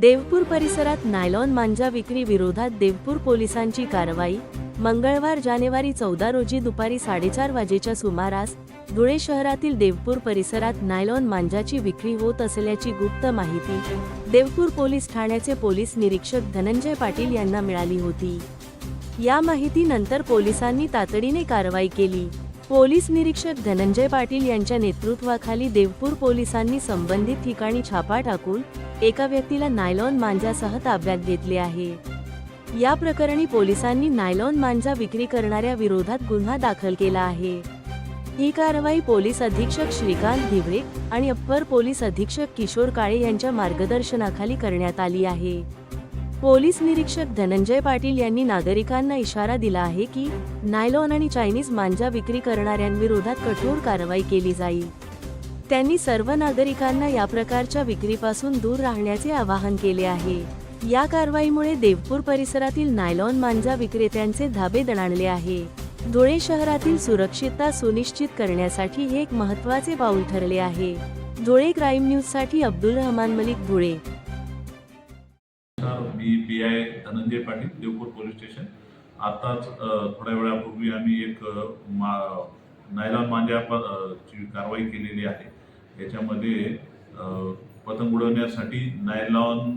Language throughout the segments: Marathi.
देवपूर परिसरात नायलॉन मांजा विक्री विरोधात देवपूर पोलिसांची कारवाई. मंगळवार जानेवारी चौदा रोजी दुपारी साडेचार वाजेच्या सुमारास धुळे शहरातील देवपूर परिसरात नायलॉन मांजाची विक्री होत असल्याची गुप्त माहिती देवपूर पोलीस ठाण्याचे पोलीस निरीक्षक धनंजय पाटील यांना मिळाली होती. या माहितीनंतर पोलिसांनी तातडीने कारवाई केली. पोलीस निरीक्षक धनंजय पाटील यांच्या नेतृत्वाखाली देवपूर पोलिसांनी संबंधित ठिकाणी छापा टाकून एका व्यक्तीला नायलॉन मांजासह ताब्यात घेतले आहे. या प्रकरणी पोलिसांनी नायलॉन मांजा विक्री करणाऱ्या विरोधात गुन्हा दाखल केला आहे. ही कारवाई पोलीस अधीक्षक श्रीकांत धिवरे आणि अप्पर पोलीस अधीक्षक किशोर काळे यांच्या मार्गदर्शनाखाली करण्यात आली आहे. पोलीस निरीक्षक धनंजय पाटील यांनी नागरिकांना इशारा दिला आहे की नायलॉन आणि चायनीज मांजा विक्री करणाऱ्यांविरोधात कठोर कारवाई केली जाईल. त्यांनी सर्व नागरिकांना या प्रकारच्या विक्रीपासून दूर राहण्याचे आवाहन केले आहे. या कारवाईमुळे देवपूर परिसरातील नायलॉन मांजा विक्रेत्यांचे धाबे दणाणले आहे. धुळे शहरातील सुरक्षितता सुनिश्चित करण्यासाठी हे एक महत्त्वाचे पाऊल ठरले आहे. धुळे क्राईम न्यूजसाठी अब्दुल रहमान मलिक धुळे. मी P I Dhananjay Patil Deopur police station. आताच थोड्या वेळापूर्वी आम्ही एक मा नायलॉन मांजा ची कारवाई केलेली आहे. याच्यामध्ये पतंग उडवण्यासाठी नायलॉन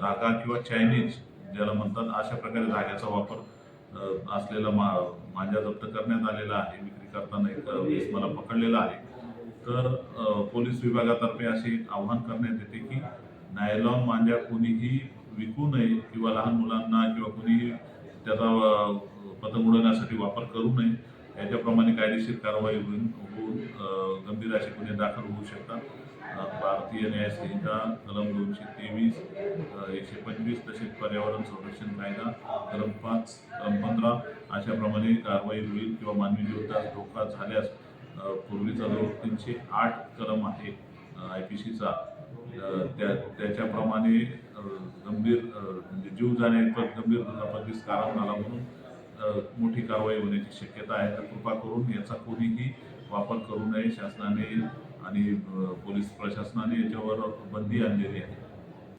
धागा किंवा चायनीज ज्याला म्हणतात अशा प्रकारे धाग्याचा वापर असलेला मा मांजा जप्त करण्यात आलेला आहे. विक्री करताना एक वेळेस मला पकडलेला आहे. तर पोलीस विभागातर्फे असे आवाहन आव्हान करण्यात येते की नायलॉन मांजा कोणीही विकू नये किंवा लहान मुलांना किंवा कोणीही त्याचा पतंग उडवण्यासाठी वापर करू नये याच्याप्रमाणे कायदेशीर कारवाई होऊन होऊन गंभीर असे गुन्हे दाखल होऊ शकतात. भारतीय न्याय संहिता कलम दोनशे तेवीस एकशे पंचवीस तसेच पर्यावरण संरक्षण कायदा कलम पाच कलम पंधरा अशाप्रमाणे कारवाई होईल किंवा मानवी जीवितास धोका झाल्यास पूर्वीचा जो तीनशे आठ कलम आहे आय पी सीचा त्या त्याच्याप्रमाणे गंभीर म्हणजे जीव जाण्याइतपत गंभीर दुखापतीस कारण झाला म्हणून मोठी कारवाई होण्याची शक्यता आहे. तर कृपा करून याचा कोणीही वापर करू नये शासनाने आणि पोलीस प्रशासनाने याच्यावर बंदी आणलेली आहे.